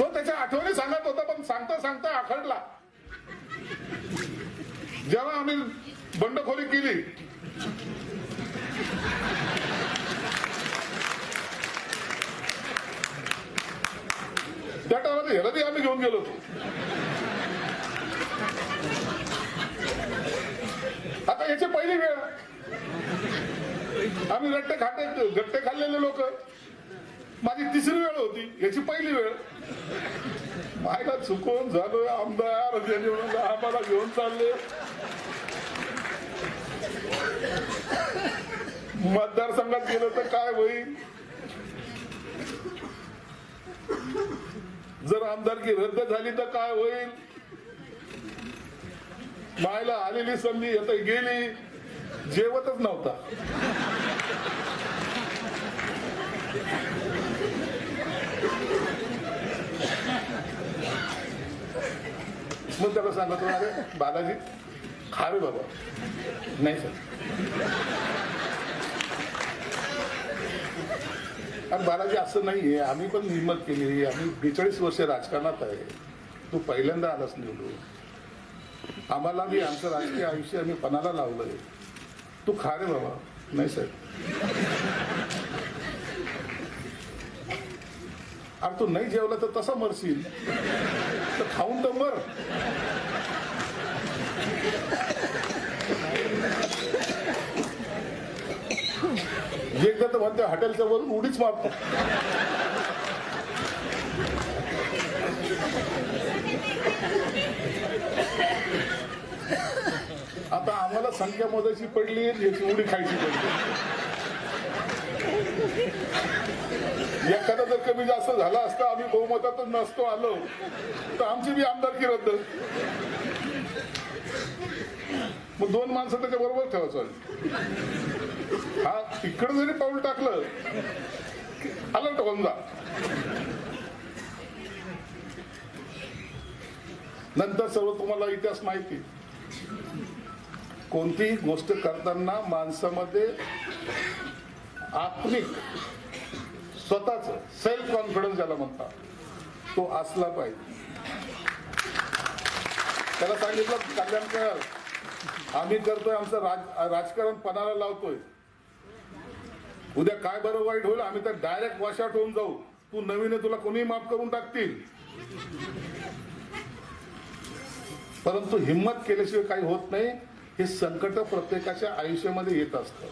तो त्याच्या आठवणी सांगत होता पण सांगता सांगता आखडला. जेव्हा आम्ही बंडखोरी केली त्या टायमाला हेरदी आम्ही घेऊन गेलो होतो. आता याची पहिली वेळ. आम्ही रट्टे खाते गट्टे खाल्लेले लोक. माझी तिसरी वेळ होती याची पहिली वेळ. मायला चुकून झालोय आमदार आम्हाला घेऊन चालले. मतदारसंघात गेलं तर काय होईल? जर आमदारकी रद्द झाली तर काय होईल? मायला आलेली संधी आता गेली जेवतच नव्हता. मग त्याला सांगतो अरे बालाजी खा रे बाबा. नाही सर. अरे बालाजी असं नाही आहे. आम्ही पण हिंमत केली आम्ही बेचाळीस वर्ष राजकारणात आहे. तू पहिल्यांदा आलास निवडून. आम्हाला बी आमचं राजकीय आयुष्य आम्ही पणाला लावलंय. तू खा रे बाबा. नाही साहेब अरे तू नाही जेवला तर तसा मरशील. तर खाऊन तर मर. एकदा तर म्हणते हॉटेलच्या वरून उडीच मारतो. आता आम्हाला संख्या मोजायची पडली याची उडी खायची पडली. एखादा जर कमी जास्त झाला असता आम्ही बहुमतातच नसतो आलो तर आमची बी आमदारकी रद्द? मग दोन माणसं त्याच्या बरोबर ठेवायचं. हा तिकडं जरी पाऊल टाकलं अलर्ट होऊन जा. नंतर सर्व तुम्हाला इतिहास माहिती. कोणतीही गोष्ट करताना माणसामध्ये आत्मिक स्वतःच सेल्फ कॉन्फिडन्स ज्याला म्हणतात तो असला पाहिजे. त्याला सांगितलं कल्याणकर आम्ही करतोय आमचं राज राजकारण पणाला लावतोय. उद्या काय बरं वाईट होईल आम्ही तर डायरेक्ट वॉशआउट होऊन जाऊ. तू नवीन तुला कोणी माफ करून टाकतील. परंतु हिंमत केल्याशिवाय काही होत नाही. हे संकट प्रत्येकाच्या आयुष्यामध्ये येत असतं.